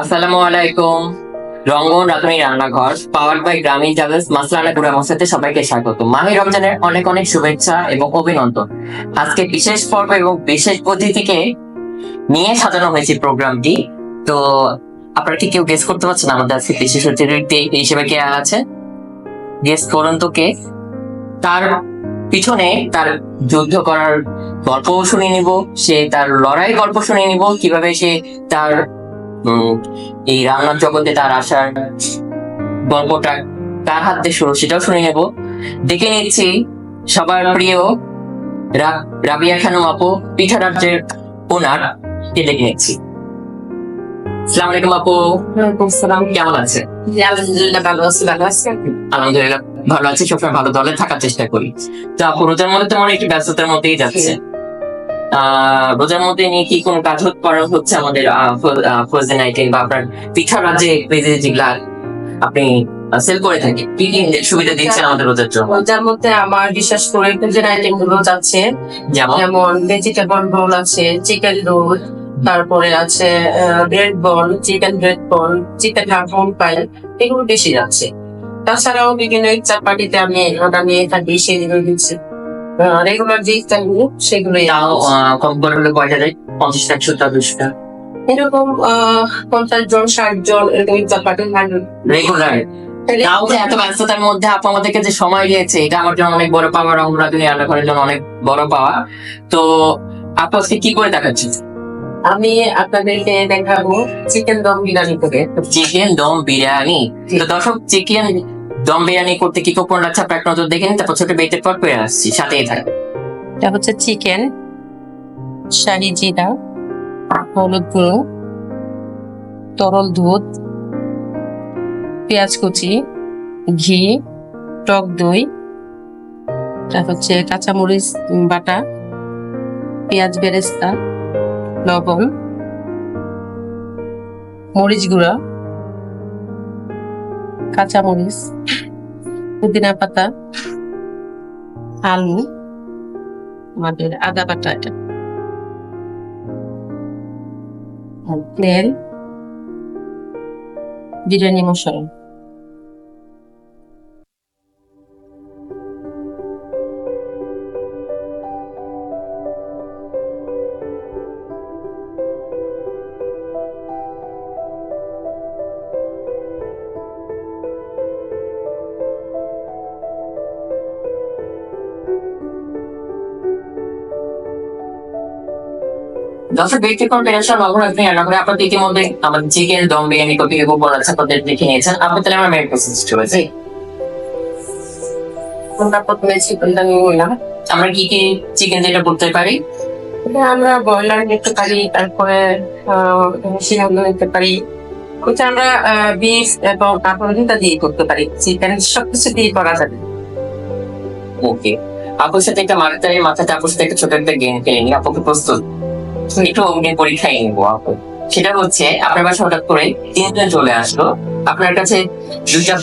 আসসালামু আলাইকুম। রঙ্গন রাধুনী রান্নাঘর পাওয়ার বাই গ্রামীণ ট্রাভেলস মাসলানা গুড়া মশাতে সবাইকে স্বাগত মাহি রমজানের অনেক অনেক শুভেচ্ছা এবং অভিনন্দন। আজকে বিশেষ পর্ব এবং বিশেষ অতিথিকে নিয়ে সাজানো হয়েছে প্রোগ্রামটি। তো আপনারা কি কেউ গেস করতে পারছেন আমাদের আজকে বিশেষ অতিথি হিসেবে কে আছে? গেস করুন তো কে? তার পিছনে তার যুদ্ধ করার গল্প শুনে নিব, সে তার লড়াই গল্প শুনে নিব, কীভাবে সে তার এই রান্নার জগতে তার আসার গল্পটা কার হাত দিয়ে শুরু সেটাও শুনে নেব। দেখে নিচ্ছি সবার প্রিয় রাবিয়া খানম আপু পিঠা রাজ্যের ওনার। কে দেখে নিচ্ছি। সালাম আলাইকুম আপু। সালাম। কেমন আছে আলহামদুলিল্লাহ ভালো আছি ভালো আছেন? আলহামদুলিল্লাহ ভালো আছি সবসময় ভালো দলে থাকার চেষ্টা করি। তো আপু রোজার মধ্যে তো মনে একটু ব্যস্ততার মধ্যেই যাচ্ছে রোজার মধ্যে নিয়ে কি কোনো কাজ করা হচ্ছে আমাদের ফোর্স নাইটিন বা আপনার পিঠা রাজ্যে পেজে যেগুলা আপনি সেল করে থাকি কি কি সুবিধা দিচ্ছেন আমাদের রোজার জন্য? যার মধ্যে আমার বিশেষ করে যে আইটেমগুলো যাচ্ছে যেমন? ভেজিটেবল রোল আছে চিকেন রোল তারপরে আছে bread ball chicken bread ball chicken হাফন pie এগুলো বেশি যাচ্ছে তাছাড়াও বিভিন্ন ইচ্ছা পার্টিতে আমি ওটা নিয়ে থাকি সেগুলো দিচ্ছি। রেগুলার যে ইচ্ছাগুলো সেগুলোই তাও কম করে কয়টা দেয় পঞ্চাশ একশোটা দুশোটা এরকম আহ পঞ্চাশ জন ষাট জন এরকম ইচ্ছা পার্টি রেগুলার তাও যে এত ব্যস্ততার মধ্যে আপু আমাদেরকে যে সময় দিয়েছে এটা আমার জন্য অনেক বড় পাওয়া রহমরা তুমি রান্নাঘরের জন্য অনেক বড় পাওয়া। তো আপু আজকে কি করে দেখাচ্ছেন আমি আপনাদেরকে দেখাবো চিকেন দম বিরিয়ানি করে চিকেন দম বিরিয়ানি। তো দর্শক চিকেন দম বিরিয়ানি করতে কি কোপন লাগছে আপনার এক নজর দেখে নিন, তারপর ছোট বেটের পর পেয়ে আসছি, সাথেই থাকে এটা হচ্ছে চিকেন, শাহি জিরা, হলুদ গুঁড়ো, তরল দুধ, পেঁয়াজ কুচি, ঘি, টক দই তারপর হচ্ছে কাঁচামরিচ বাটা, পেঁয়াজ বেরেস্তা, লবণ, মরিচ গুঁড়া। কাঁচামরিচ পুদিনা পাতা আলু আমাদের আদা বাটা এটা। তেল বিরিয়ানি মশলা। দর্শক ব্যক্তি কোন টেনশন রান্না করে আপনাদের ইতিমধ্যে আমাদের চিকেন দম বিরিয়ানি কপি আছে আপনাদের দেখে নিয়েছেন। আপনি তাহলে আমার মেন প্রসেস চলেছে আমরা আমরা কি কি চিকেন যেটা করতে পারি? আমরা ব্রয়লার নিতে পারি তারপরে সিংহ নিতে পারি। ওটা আমরা বিফ এবং কাঁকড় দিয়ে করতে পারি। চিকেন সবকিছু দিয়ে করা যাবে। ওকে আপুর সাথে একটা মাথায় মাথাতে আপুর সাথে একটা ছোট একটা গেম খেলে নিই। আপুকে প্রস্তুত। একটু অগ্নি পরীক্ষায় নিবো আপু সেটা হচ্ছে আপনার বাসা হঠাৎ করে তিনজন চলে আসলো। আপনার কাছে দুইটা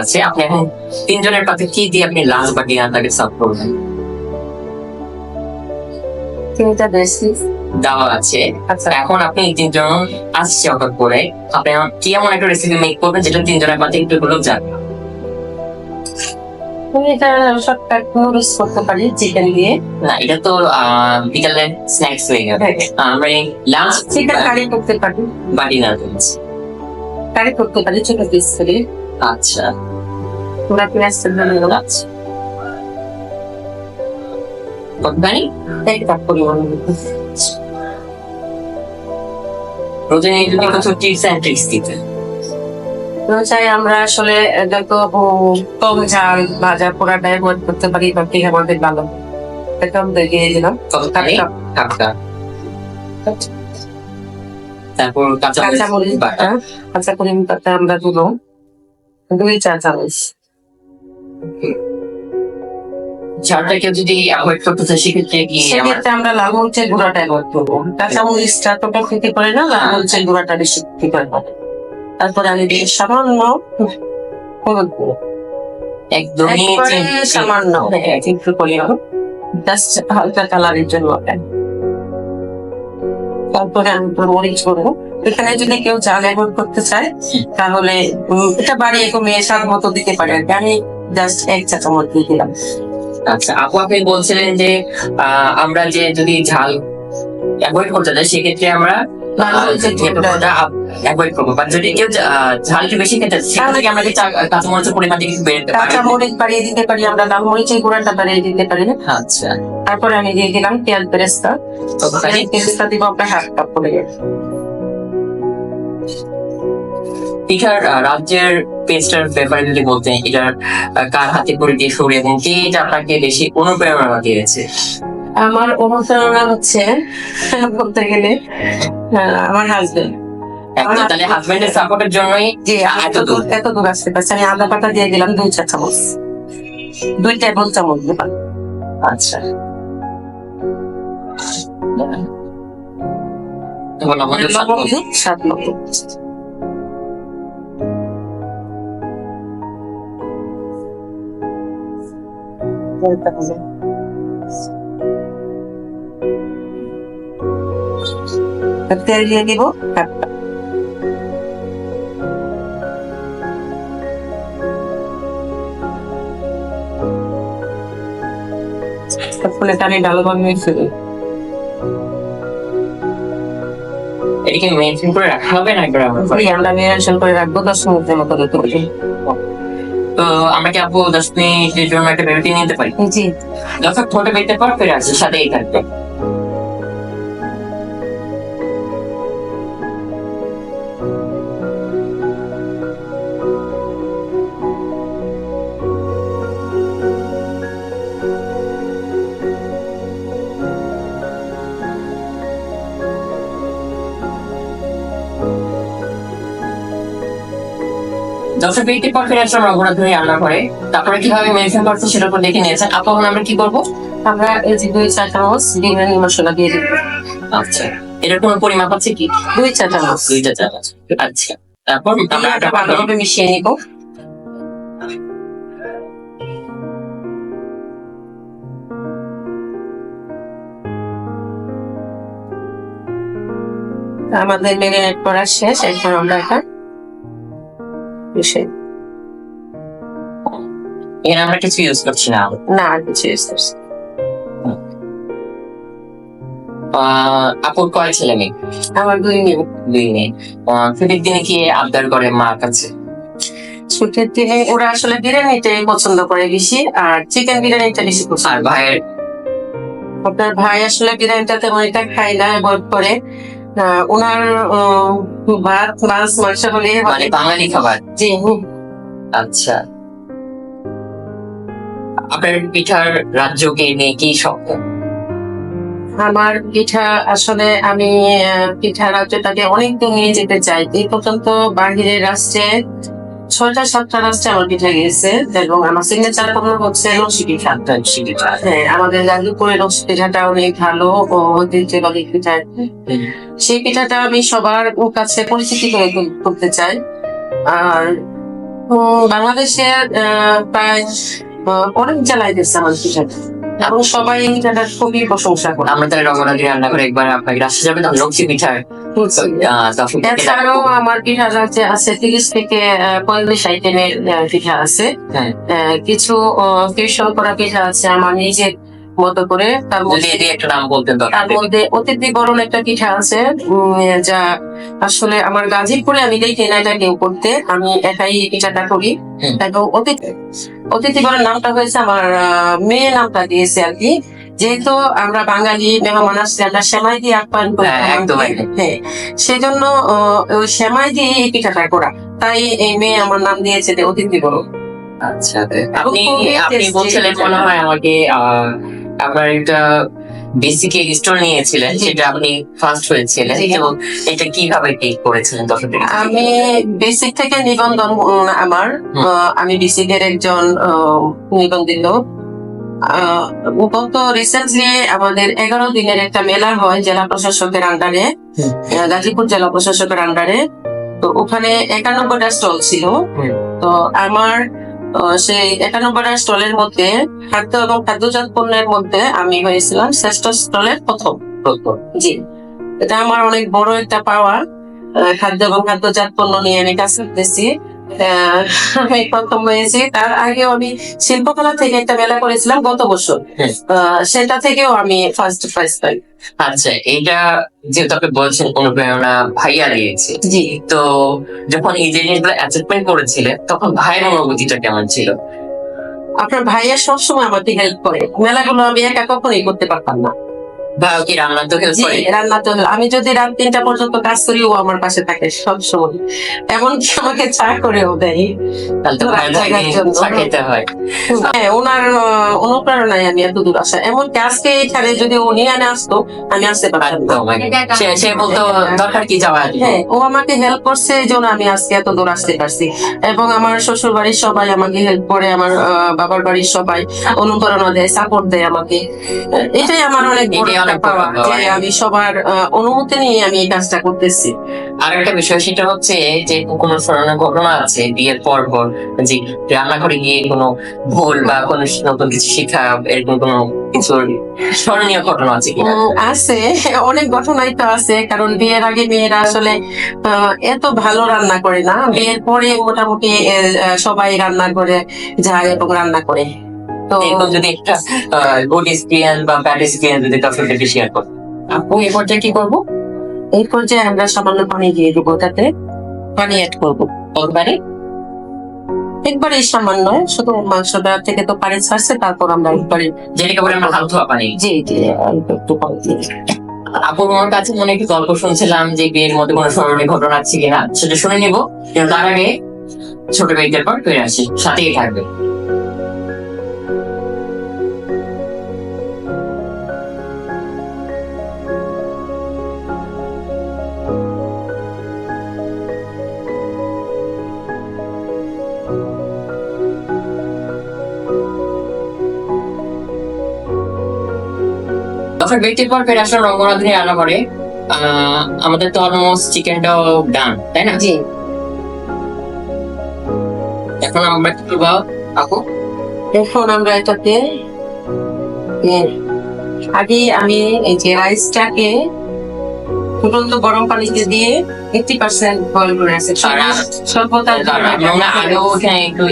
আছে। আপনি এখন তিনজনের পাতে কি দিয়ে আপনি লাঞ্চ বা ডিনার তাকে সার্ভ করবেন? তিনটা বেশি দেওয়া আছে। আচ্ছা। এখন আপনি তিনজন আসছে হঠাৎ করে। আপনি কি এমন একটা রেসিপি মেক করবেন যেটা তিনজনের পাতে একটু হলেও যাবে তুমি এটা শর্টকাট নুডলস করতে পারি চিকেন দিয়ে? না এটা তো বিকালে স্ন্যাক্স হয়ে গেল। আমরা লাঞ্চ চিকেন কারি করতে পারি। বা ডিনার করছি। কারি করতে পারি ছোট পিস করে। আচ্ছা। তোমরা পেঁয়াজ দিয়ে দিলাম। আচ্ছা। কতখানি একটা পরিমাণ। রোজনে যদি কিছু টিপস অ্যান্ড ট্রিক্স দিতে চাই আমরা আসলে যত কম ঝাল ভাজা পোড়াটা অ্যাভয়েড করতে পারি বা ঠিক আমাদের ভালো। এটা আমরা দিলাম। টাটকা তারপর কাঁচা কাঁচা বাটা। কাঁচা বাটা আমরা দিল দুই চা চামচ। যদি অ্যাভয়েড করতে চায় সেক্ষেত্রে কি আমার সেক্ষেত্রে আমরা লাল মরিচের গুঁড়াটা অ্যাভয়েড করব। কাঁচা মরিচটা তোটা খেতে পারে না লাল মরিচের গুঁড়াটা বেশি খেতে পারে তারপরে আমি দিয়ে সামান্য হলুদ গুঁড়ো একদমই সামান্য। একটু পরিমাণ জাস্ট হালকা কালারের জন্য তারপরে আমি একটু মরিচ করব এখানে যদি কেউ চাল অ্যাভয়েড করতে চায় তাহলে এটা বাড়িয়ে কমিয়ে স্বাদ মতো দিতে পারে আর। আমি জাস্ট এক চা চামচ দিয়ে দিলাম। আচ্ছা আপু আপনি বলছিলেন যে আহ, আমরা যে যদি ঝাল অ্যাভয়েড করতে চাই সেক্ষেত্রে আমরা যদি কেউ ঝালটা বেশি খেতে আমরা কি কাঁচামরিচের পরিমাণ কিছু বেড়ে কাঁচা মরিচ বাড়িয়ে দিতে পারি আমরা লাল মরিচের গুঁড়াটা বাড়িয়ে দিতে পারি আচ্ছা। তারপরে আমি দিয়ে দিলাম পেঁয়াজ বেরেস্তা বেরেস্তা দিব আপনার হাফ কাপ করে। পিঠার রাজ্যের পেস্টার ব্যাপারে যদি বলতেন এটার কার হাতে করে দিয়ে শুরু এবং কে এটা আপনাকে বেশি অনুপ্রেরণা দিয়েছে? আমার অনুপ্রেরণা হচ্ছে বলতে গেলে আহ, আমার হাজবেন্ড একদম তাহলে হাজবেন্ডের সাপোর্টের জন্যই জি এত এত দূর। দূর এত দূর আসতে পারছি। আমি আদা পাতা দিয়ে দিলাম দুই চা চামচ। দুই টেবিল চামচ দিলাম। আচ্ছা। তেল দিয়ে দিব টানি ভালোভাবে। এটাকে করে রাখা হবে না আমার করে রাখব দশ মিনিটের মতো। তো আমরা কি আপু দশ মিনিটের জন্য একটা বিরতি নিতে পারি জি ছোট বেরোতে পর ফিরে সাথেই থাকবে ধরে রান্না করে তারপরে কীভাবে মেনশন করছে সেটার উপর দেখে নিয়েছেন। আপু এখন আমরা কি করব? আমরা এই যে দুই চা চামচ বিরিয়ানি মশলা দিয়ে দিব। আচ্ছা এটার কোনো পরিমাপ আছে কি? দুই চা চামচ। দুইটা চামচ। আচ্ছা তারপর আমরা একটা মিশিয়ে নিব। আমাদের মেরিনেট করা শেষ এখন আমরা এটা দিই। এখানে আমরা কিছু ইউজ করছি না। না আর কিছু use করছি আপুর কয় ছেলে মেয়ে? আমার দুই দুই মেয়ে। ছুটির দিনে কি আবদার করে মা কাছে? ছুটির দিনে ওরা আসলে বিরিয়ানিটাই পছন্দ করে বেশি আর চিকেন বিরিয়ানিটা বেশি পছন্দ আর ভাইয়ের? আপনার ভাই আসলে বিরিয়ানিটা তেমন এটা খায় না অ্যাভয়েড করে। ওনার ভাত মাছ মাংস হলে মানে বাঙালি খাবার? জি আচ্ছা। আপনার পিঠার রাজ্যকে নিয়ে কি স্বপ্ন আমার পিঠা আসলে আমি পিঠা রাজ্যটাকে অনেক দূর নিয়ে যেতে চাই। এই পর্যন্ত বাহিরের রাষ্ট্রে ছয়টা সাতটা রাষ্ট্রে আমার পিঠা গিয়েছে এবং আমার সিগনেচার পণ্য হচ্ছে লসি পিঠা হ্যাঁ আমাদের গাজীপুরের লসি পিঠাটা অনেক ভালো ও ঐতিহ্যবাহী পিঠা। সেই পিঠাটা আমি সবার কাছে পরিচিতি করে তুলতে চাই। আর বাংলাদেশের আহ, প্রায় অনেক জেলায় দিচ্ছে আমার পিঠাটা। এবং সবাই এই খুবই প্রশংসা করে আমরা তাহলে রঘুনাথ রান্না করে একবার আপনাকে রাস্তা যাবে তখন লক্ষ্মী পিঠার। এছাড়াও আমার পিঠা আছে আছে তিরিশ থেকে পঁয়ত্রিশ আইটেমের পিঠা আছে। হ্যাঁ। কিছু ফিউশন করা পিঠা আছে। আমার নিজের মতো করে তার মধ্যে একটা নাম বলতেন তার মধ্যে অতিথি বরণ একটা পিঠা আছে যা আসলে আমার গাজীপুরে আমি দেখি না এটা কেউ করতে আমি একাই পিঠাটা করি। এবং অতিথি অতিথি বরণ নামটা হয়েছে আমার মেয়ে নামটা দিয়েছে আর কি। যেহেতু আমরা বাঙালি মেহমান আসছে আমরা সেমাই দিয়ে আপ্যায়ন করি হ্যাঁ, সেজন্য। হ্যাঁ সেই জন্য ওই সেমাই দিয়ে এই পিঠাটা করা। তাই এই মেয়ে আমার নাম দিয়েছে অতিথি বরণ। আচ্ছা আপনি আপনি বলছিলেন মনে হয় আমাকে আহ, আপনার একটা বেসিক স্টোর নিয়েছিলেন সেটা আপনি ফার্স্ট হয়েছিলেন এবং এটা কীভাবে টেক করেছিলেন দর্শকদের আমি বেসিক থেকে নিবন্ধন আমার আমি বেসিকের একজন নিবন্ধিত। গত রিসেন্টলি আমাদের এগারো দিনের একটা মেলা হয় জেলা প্রশাসকের আন্ডারে গাজীপুর জেলা প্রশাসকের আন্ডারে তো ওখানে একানব্বইটা স্টল ছিল। তো আমার সেই একানব্বইটা স্টলের মধ্যে খাদ্য এবং খাদ্যজাত পণ্যের মধ্যে আমি হয়েছিলাম শ্রেষ্ঠ স্টলের প্রথম। জি এটা আমার অনেক বড় একটা পাওয়া খাদ্য এবং খাদ্যজাত পণ্য নিয়ে আমি কাজ করতেছি আমি প্রথম হয়েছি। তার আগেও আমি শিল্পকলা থেকে একটা মেলা করেছিলাম গত বছর। আহ, সেটা থেকেও আমি ফার্স্ট প্রাইজ পাই। আচ্ছা এইটা যেহেতু আপনি বলছেন অনুপ্রেরণা ভাইয়া দিয়েছে। জি। তো যখন এই জিনিসগুলো অ্যাচিভমেন্ট করেছিলেন তখন ভাইয়ের অনুভূতিটা কেমন ছিল? আপনার ভাইয়া সবসময় আমাকে হেল্প করে। মেলাগুলো আমি একা কখনোই করতে পারতাম না। কি রান্না তো হেল্প করে? রান্না তো আমি যদি রাত তিনটা পর্যন্ত কাজ করি ও আমার পাশে থাকে সব সময়। এমনকি আমাকে চা করেও দেয়? তাহলে তো ভাইয়ের জায়গার জন্য। চা খেতে হয়। হ্যাঁ ওনার অনুপ্রেরণায় আমি এত দূর আসা। এমনকি আজকে এখানে যদি ও নিয়ে আনে আসতো আমি আসতে পারতাম। সে বলতো দরকার কি যাওয়া? হ্যাঁ ও আমাকে হেল্প করছে এই জন্য আমি আজকে এত দূর আসতে পারছি। এবং আমার শ্বশুর বাড়ির সবাই আমাকে হেল্প করে আমার বাবার বাড়ির সবাই অনুপ্রেরণা দেয় সাপোর্ট দেয় আমাকে। এটাই আমার অনেক পাওয়া। যে আমি সবার অনুমতি নিয়ে আমি এই কাজটা করতেছি। আর একটা বিষয় সেটা হচ্ছে যে কোনো স্মরণীয় ঘটনা আছে বিয়ের পর পর যে রান্নাঘরে গিয়ে কোনো ভুল বা কোনো নতুন কিছু শেখা এরকম কোনো স্মরণীয় ঘটনা আছে কিনা? আছে। অনেক ঘটনাই তো আছে কারণ বিয়ের আগে মেয়েরা আসলে আহ, এত ভালো রান্না করে না। বিয়ের পরে মোটামুটি সবাই রান্না করে যায় এবং রান্না করে। এরকম যদি একটা গুড এক্সপিরিয়েন্স বা ব্যাড এক্সপিরিয়েন্স যদি কারোর সাথে শেয়ার করো আপু এ পর্যায়ে কি করব? এই পর্যায়ে আমরা সামান্য পানি দিয়ে দেবো তাতে পানি অ্যাড করব। একবারে? একবারে সামান্য শুধু মাংসটা থেকে তো পানি ছাড়ছে তারপর আমরা একবারে যেটাকে বলে আমরা ধোয়া পানি। জি জি একটু পানি দিয়ে আপুর আমার কাছে মনে একটি গল্প শুনছিলাম যে বিয়ের মধ্যে কোনো স্মরণীয় ঘটনা আছে কিনা সেটা শুনে নিব। তার আগে ছোট বেগের পর ফিরে আসি সাথেই থাকবে। দর্শক ব্যক্তির পর ফের আসলে রঙ্গনাথনী রান্না করে আহ, আমাদের তো অলমোস্ট চিকেনটাও ডান তাই না? জি। এখন আমরা কি করব আপু এখন আমরা এটাতে আগে আমি এই যে রাইসটাকে ফুটন্ত গরম পানিতে দিয়ে এইটি পার্সেন্ট বয়েল করে আছে স্বল্পতার আর একটু।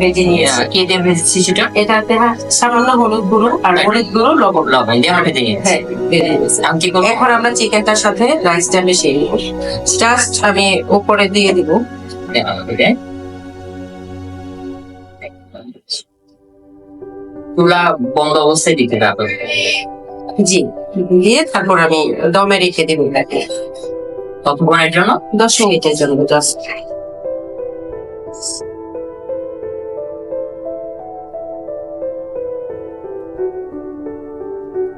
ভেজে নিয়েছি। কি দিয়ে ভেজেছি সেটা? এটাতে সামান্য হলুদ গুঁড়ো আর হলুদ গুঁড়ো লবণ। লবণ দিয়ে ভেজে নিয়েছি। হ্যাঁ আমি এখন আমরা চিকেনটার সাথে রাইসটা মিশিয়ে নিব। জাস্ট আমি উপরে দিয়ে দিব. চুলা বন্ধ অবস্থায় দিতে হবে। জি। দিয়ে তারপর আমি দমে রেখে দেবো এটাকে। ততক্ষণের জন্য? দশ মিনিটের জন্য জাস্ট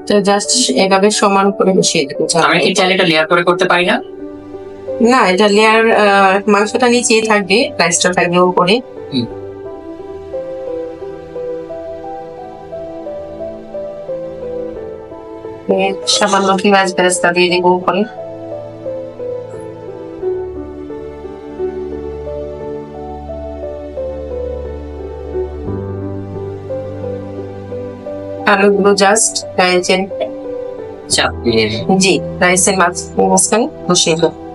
তো জাস্ট এভাবে সমান করে মিশিয়ে দেবো আমি কি চাইলে এটা লেয়ার করে করতে পারি না? না এটা লেয়ার মাংসটা নিচেই থাকবে রাইসটা থাকবে উপরে। সামান্য পেঁয়াজ বেরেস্তা দিয়ে দেবো উপরে। আলুগুলো জাস্ট রাইসের জি রাইসের মাছ মাঝখানে বসিয়ে দেবো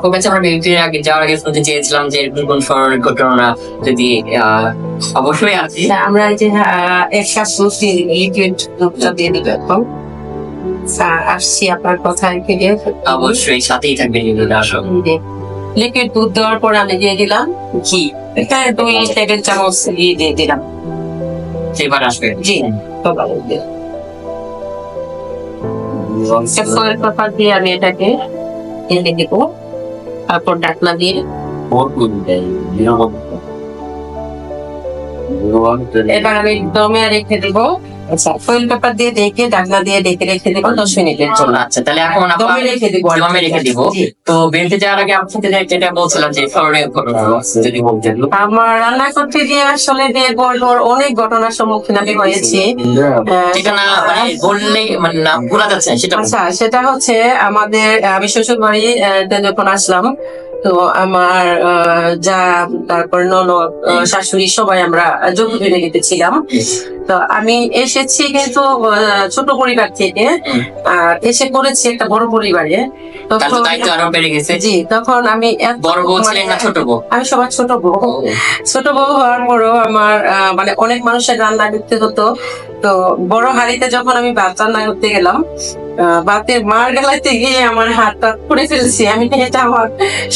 আপনার কাছে আমরা বিরতির আগে যাওয়ার আগে শুনতে চেয়েছিলাম যে এরকম কোন স্মরণীয় ঘটনা যদি অবশ্যই আছে। আচ্ছা, আমরা যে আহ, এক কাপ দুধ দিয়ে দিবো এখন। আসছি আপনার কথায় ফিরে। অবশ্যই সাথেই থাকবে নিগুলো লিকুইড দুধ দেওয়ার পর আমি দিয়ে দিলাম ঘি। এখানে দুই টেবিল চামচ ঘি দিয়ে দিলাম। সেবার আসবে জি দিয়ে আমি এটাকে ঢেলে দিব। তারপর ডাকনা দিয়ে এবার আমি দমে রেখে দিব। আচ্ছা ফয়েল পেপার দিয়ে ঢাকনা দিয়ে ডেকে রেখে দেবো দশ মিনিটের জন্য। আচ্ছা তাহলে এখন দমে রেখে দিব। দমে রেখে দিব। তো বেরতে যাওয়ার আগে আপনার যেটা বলছিলাম যে স্মরণীয় ঘটনা যদি বলতেন। আমার রান্না করতে গিয়ে আসলে অনেক ঘটনার সম্মুখীন আমি হয়েছি। আহ, যেটা না মানে বললে মানে না ভোলা যাচ্ছে সেটা আচ্ছা সেটা হচ্ছে আমাদের আমি শ্বশুর বাড়ি যখন আসলাম তো আমার যা তারপর ননদ শাশুড়ি সবাই আমরা যৌথ ফ্যামিলিতে ছিলাম তো আমি এসেছি কিন্তু ছোট পরিবার থেকে। এসে করেছি একটা বড় পরিবারে। তো তখন বেড়ে গেছে। জি তখন আমি বড় বউ না ছোট বউ? আমি সবার ছোট বউ। ছোট বউ হওয়ার পরও আমার আহ, মানে অনেক মানুষের রান্না করতে হতো। তো বড় হাড়িতে যখন আমি ভাত রান্না করতে গেলাম আহ, ভাতের মার গেলাতে গিয়ে আমার হাতটা পুড়ে ফেলছি। আমি এটা আমার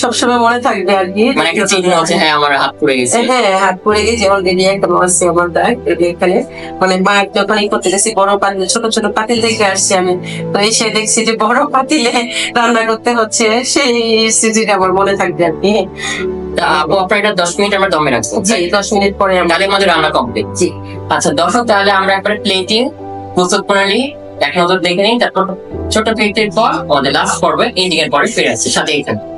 সবসময় মনে থাকবে আর কি। মানে একটা চিহ্ন হচ্ছে হ্যাঁ আমার হাত পড়ে গেছে। হ্যাঁ হাত পড়ে গেছে অলরেডি একটা আছে আমার দাগ এখানে মানে মা যখন ই করতে গেছি বড় পাতিল ছোট ছোট পাতিল দেখে আসছি আমি। তো এসে দেখছি যে বড় পাতিলে রান্না করতে হচ্ছে সেই স্মৃতিটা আমার মনে থাকবে আর কি। আপু আপনার এটা দশ মিনিট আমরা দমে রাখব জি দশ মিনিট পরে তাহলে রান্না কমপ্লিট জি। আচ্ছা দর্শক তাহলে আমরা একবার প্লেটিং প্রস্তুত প্রণালী এক নজর দেখে নিন, তারপর ছোট ক্লিকের পর আমাদের লাস্ট পর্বে এই দিকের পরে ফিরে আসছে। সাথেই থাকবে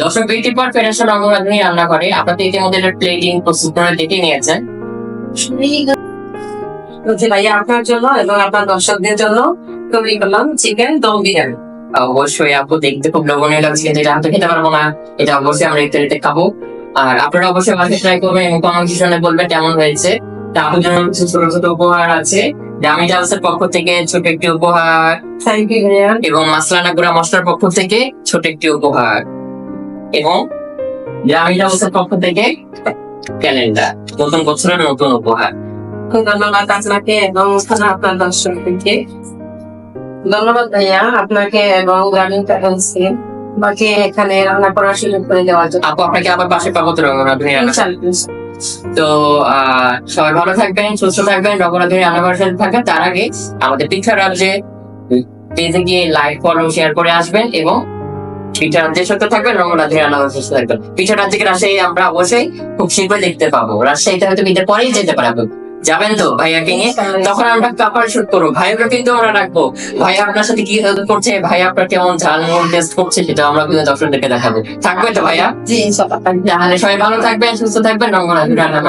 দর্শক বিউটির পর ফেডারেশন অঙ্গরাধনী রান্না করে। আপনাদের ইতিমধ্যে প্লেটিং প্রস্তুত করে দেখে নিয়েছেন। ভাইয়া আপনার জন্য এবং আপনার দর্শকদের জন্য তৈরি করলাম চিকেন দম বিরিয়ানি। অবশ্যই আপু দেখতে খুব লোভনীয় লাগছে কিন্তু এটা হাতে খেতে পারব না এটা অবশ্যই আমরা ইত্যাদিতে খাব। আর আপনারা অবশ্যই বাসায় ট্রাই করবেন এবং কমেন্ট বলবেন কেমন হয়েছে। তা আপুর জন্য কিছু ছোট ছোট উপহার আছে। দামি জালসের পক্ষ থেকে ছোট একটি উপহার এবং মাসলানা গুঁড়া মশলার পক্ষ থেকে ছোট একটি উপহার। এবং গ্রামীণ জালসের পক্ষ থেকে ক্যালেন্ডার নতুন বছরের নতুন উপহার। ধন্যবাদ আপনাকে এবং আপনার দর্শকদেরকে। ধন্যবাদ ভাইয়া আপনাকে এবং গ্রামীণ ট্রাভেলসকে। বাকি এখানে রান্না করার সুযোগ করে দেওয়ার জন্য। আপু আপনাকে আবার পাশে পাবো তো তো আহ, সবাই ভালো থাকবেন সুস্থ থাকবেন রঘুনাথের রান্নাঘর সাথে থাকবেন তার আগে আমাদের পিঠা রাজ্যে পেজে গিয়ে লাইক ফলো শেয়ার করে আসবেন এবং পিঠা রাজ্যের সাথে থাকবেন রঘুনাথের রান্নাঘর সুস্থ থাকবেন পিঠা রাজ্যকে রাজশাহী? আমরা অবশ্যই খুব শীঘ্রই দেখতে পাবো। রাজশাহীতে হয়তো ঈদের পরেই যেতে পারব যাবেন তো ভাইয়াকে নিয়ে? তখন আমরা কাপার শুট করব। ভাইয়াকে কিন্তু আমরা রাখব ভাই আপনার সাথে কি হেল্প করছে? ভাই আপনার কেমন ঝাল নুন টেস্ট করছে সেটা আমরা কিন্তু দর্শকদেরকে দেখাবো। থাকবে তো ভাইয়া? জি তাহলে সবাই ভালো থাকবেন সুস্থ থাকবেন রঙ্গনাথ রান্না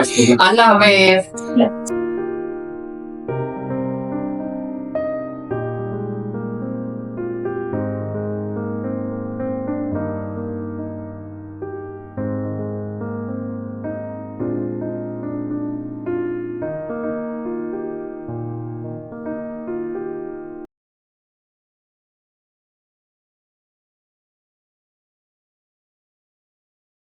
আল্লাহ হাফেজ।